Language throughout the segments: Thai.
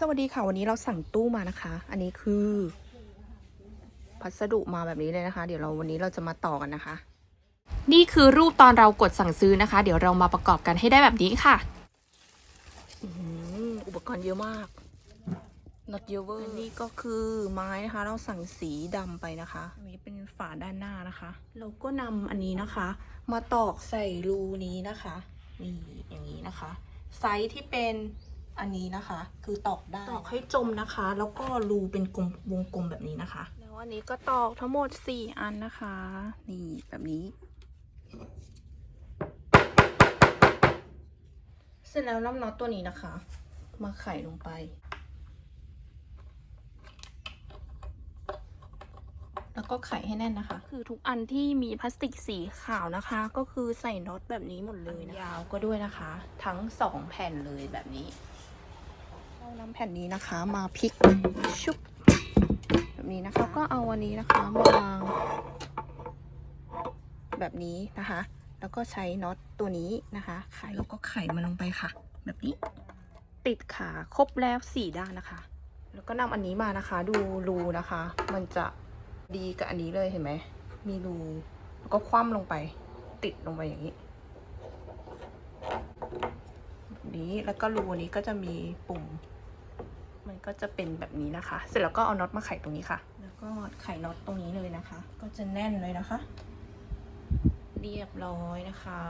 สวัสดีค่ะ วันนี้เราสั่งตู้มานะคะ อันนี้คือ พัสดุมาแบบนี้เลยนะคะ เดี๋ยวเราวันนี้เราจะมาต่อกันนะคะ นี่คือรูปตอนเรากดสั่งซื้อนะคะ เดี๋ยวเรามาประกอบกันให้ได้แบบนี้ค่ะอืมอุปกรณ์เยอะมาก not เยอะเวอร์อันนี้ก็คือไม้นะคะ เราสั่งสีดำไปนะคะอันนี้เป็นฝาด้านหน้านะคะเราก็นำอันนี้นะคะ มาตอกใส่รูนี้นะคะนี่อย่างนี้นะคะ ไซส์ที่เป็น อันนี้นะคะ คือตอกได้ตอกให้จมนะคะ แล้วก็รูเป็นกลมวงกลมแบบนี้นะคะ แล้วอันนี้ก็ตอกทั้งหมด 4 อันนะคะ นี่แบบนี้ เสร็จแล้วน้ำน็อตตัวนี้นะคะ มาไขลงไปแล้วก็ไขให้แน่นนะคะ คือทุกอันที่มีพลาสติกสีขาวนะคะ ก็คือใส่น็อตแบบนี้หมดเลยนะยาวก็ด้วยนะคะ ทั้งสองแผ่นเลยแบบนี้ เอานำแผ่นนี้นะคะมาพลิกชุบแบบนี้นะคะแล้วก็เอาอันนี้นะคะมาวางแบบนี้นะคะ แล้วก็ใช้น็อตตัวนี้นะคะไขแล้วก็ไขมันลงไปค่ะ แบบนี้ ติดขาครบแล้วสี่ด้านนะคะ แล้วก็นำอันนี้มานะคะ ดูรูนะคะ มันจะดีกับอันนี้เลยเห็นไหมมีรูแล้วก็คว่ำลงไป ติดลงไปอย่างนี้แบบนี้แล้วก็รูอันนี้ก็จะมีปุ่ม มันก็จะเป็นแบบนี้นะคะ เสร็จแล้วก็เอาน็อตมาไขตรงนี้ค่ะ แล้วก็ไขน็อตตรงนี้เลยนะคะ ก็จะแน่นเลยนะคะ เรียบร้อยนะคะ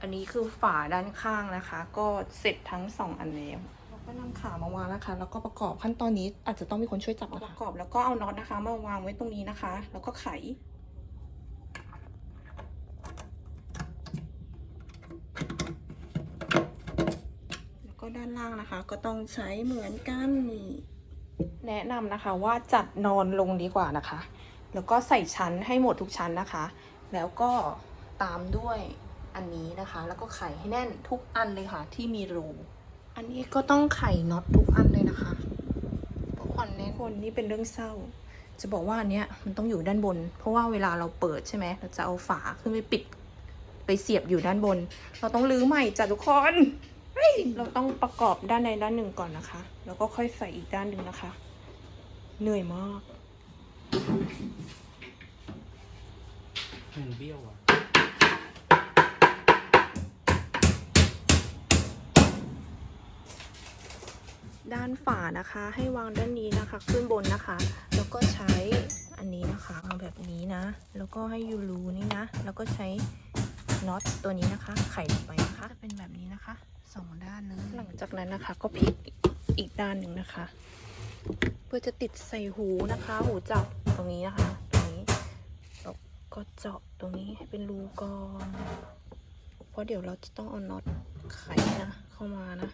อันนี้คือฝาด้านข้างนะคะ ก็เสร็จทั้งสองอันแล้วเราก็นำขามาวางนะคะ แล้วก็ประกอบขั้นตอนนี้อาจจะต้องมีคนช่วยจับนะคะประกอบแล้วก็เอาน็อตนะคะ มาวางไว้ตรงนี้นะคะ แล้วก็ไข แล้ว ก็ด้านล่างนะคะ ก็ต้องใช้เหมือนกันนี่แนะนำนะคะว่าจัดนอนลงดีกว่านะคะ แล้วก็ใส่ชั้นให้หมดทุกชั้นนะคะ แล้วก็ตามด้วยอันนี้นะคะ แล้วก็ไขให้แน่นทุกอันเลยค่ะ ที่มีรู อันนี้ก็ต้องไขน็อตทุกอันเลยนะคะเพราะควันแน่นคนนี่เป็นเรื่องเศร้า จะบอกว่าอันเนี้ยมันต้องอยู่ด้านบน เพราะว่าเวลาเราเปิดใช่ไหมเราจะเอาฝาขึ้นไปปิด ไปเสียบอยู่ด้านบน เราต้องรื้อใหม่จ้ะทุกคน เฮ้ยเราต้องประกอบด้านใดด้านหนึ่งก่อนนะคะ แล้วก็ค่อยใส่อีกด้านหนึ่งนะคะ เหนื่อยมากมันเบี้ยวอะด้านฝานะคะ ให้วางด้านนี้นะคะ ขึ้นบนนะคะ แล้วก็ใช้อันนี้นะคะเอาแบบนี้นะ แล้วก็ให้ยูรูนี่นะ แล้วก็ใช้น็อตตัวนี้นะคะ ไขลงไปนะคะจะเป็นแบบนี้นะคะ สองด้านเลยหลังจากนั้นนะคะ ก็พลิกอีกด้านหนึ่งนะคะ เพื่อจะติดใส่หูนะคะ หูจับตรงนี้นะคะ ตรงนี้แล้วก็เจาะตรงนี้ให้เป็นรูก่อนเพราะเดี๋ยวเราจะต้องเอาน็อตไขนะเข้ามานะ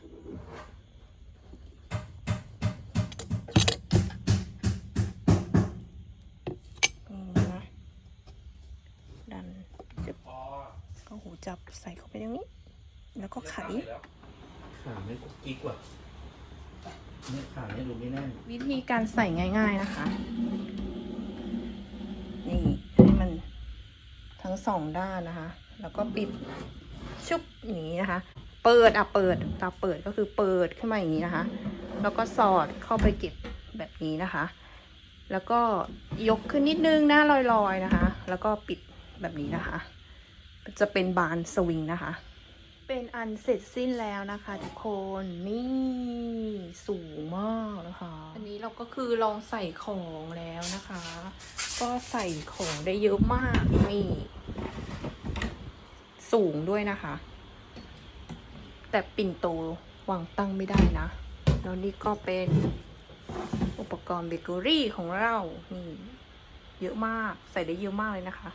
อืมนะดันจะก็หูจับใส่เข้าไปตรงนี้ แล้วก็ไข ขาไม่กิ๊กว่ะเนี่ยขาเนี่ยดูไม่แน่นวิธีการใส่ง่ายๆนะคะ นี่ให้มันทั้งสองด้านนะคะ แล้วก็ปิดชุบอย่างนี้นะคะ เปิดอะเปิดตาเปิดก็คือเปิดขึ้นมาอย่างนี้นะคะ แล้วก็สอดเข้าไปเก็บแบบนี้นะคะ แล้วก็ยกขึ้นนิดนึงหน้าลอยๆนะคะ แล้วก็ปิดแบบนี้นะคะ จะเป็นบานสวิงนะคะ เป็นอันเสร็จสิ้นแล้วนะคะทุกคนนี่สูงมากนะคะ อันนี้เราก็คือลองใส่ของแล้วนะคะ ก็ใส่ของได้เยอะมากนี่สูงด้วยนะคะ แต่ปิ่นโตวางตั้งไม่ได้นะ แล้วนี่ก็เป็นอุปกรณ์เบเกอรี่ของเรานี่เยอะมากใส่ได้เยอะมากเลยนะคะ